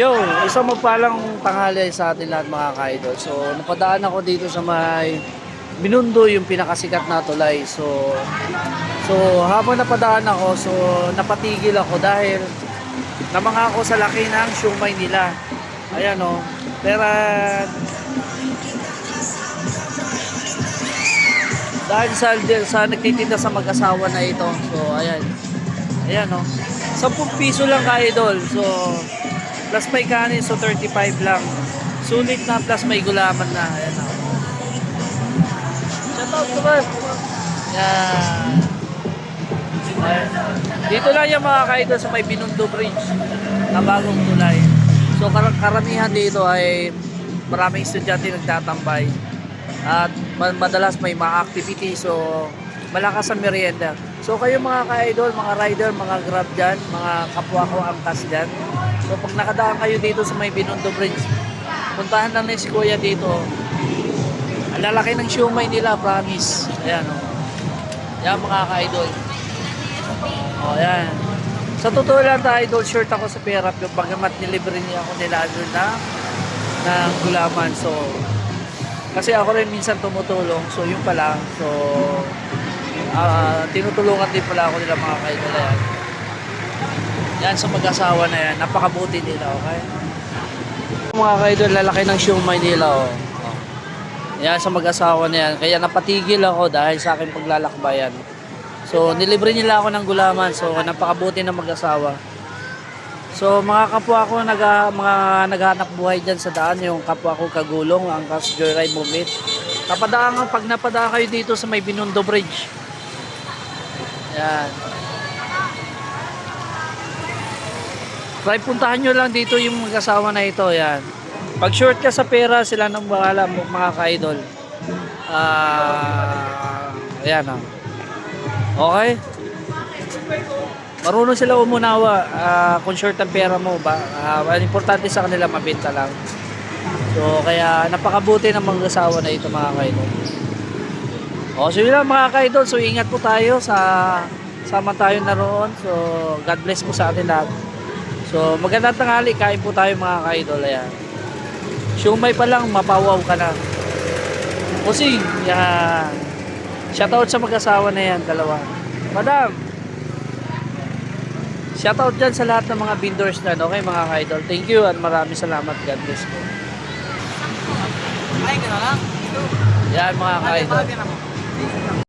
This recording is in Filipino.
Yo, isang magpalang tanghali sa atin lahat mga ka-idol. So, napadaan ako dito sa may Binundo, yung pinakasikat na tulay. So, so habang napadaan ako, so napatigil ako dahil namanga ako sa laki ng siumay nila. Ayan o. Pero dahil sa, sa nagtitinda sa mag-asawa na ito. So, ayan. Ayan o. 10 piso lang ka-idol. So, plus may kanin, so 35 lang. Sulit na plus may gulaman na. Ayan o. Shout out to. Yan. Ayan. Dito lang yung mga ka-idol sa may Binundo Bridge na bagong tulay. So, kar- karamihan dito ay maraming estudyante nagtatambay. At ma- madalas may mga activity so malakas ang merienda. So kayo mga ka-idol, mga rider, mga grab dyan, mga kapwa ko angkas dyan. So pag nakadaan kayo dito sa may Binondo Bridge, puntahan lang ni si Kuya dito. Ang lalaki ng siumay nila, promise. Ayan o. Yan mga ka-idol. O yan. Sa totoo lang ta idol, short ako sa Perap yung bagamat nilibre niya ako nila ano na ng gulaman. So, kasi ako rin minsan tumutulong. So, yun pala. So, ah tinutulungan din pala ako nila mga kaidol yan. Sa mag-asawa na yan. Napakabuti nila, okay? Mga kaidol, lalaki ng siumay nila, oh. oh. Yan sa mag-asawa na yan. Kaya napatigil ako dahil sa aking paglalakbayan. So, nilibre nila ako ng gulaman. So, napakabuti ng mag-asawa. So mga kapwa ko nag mga naghanap buhay diyan sa daan yung kapwa ko kagulong ang Kas Joyride Movement. Napadaan pag napadaan kayo dito sa may Binundo Bridge. Yan. Try puntahan nyo lang dito yung mag-asawa na ito. Yan. Pag short ka sa pera, sila nang bahala mga ka-idol. Ah, ayan ah. Okay? marunong sila umunawa ah, kung short ang pera mo ba ang importante sa kanila mabenta lang so kaya napakabuti ng mga asawa na ito mga kaidol o so yun lang mga kaidol so ingat po tayo sa sama tayo naroon so God bless po sa atin lahat so magandang tanghali kain po tayo mga kaidol ayan Shumay pa lang mapawaw ka na Kusing yan shoutout sa mag-asawa na yan dalawa madam Shoutout dyan sa lahat ng mga vendors na, okay mga ka-idol. Thank you at maraming salamat. God bless po. Ay, gano'n lang. Yan mga ka-idol.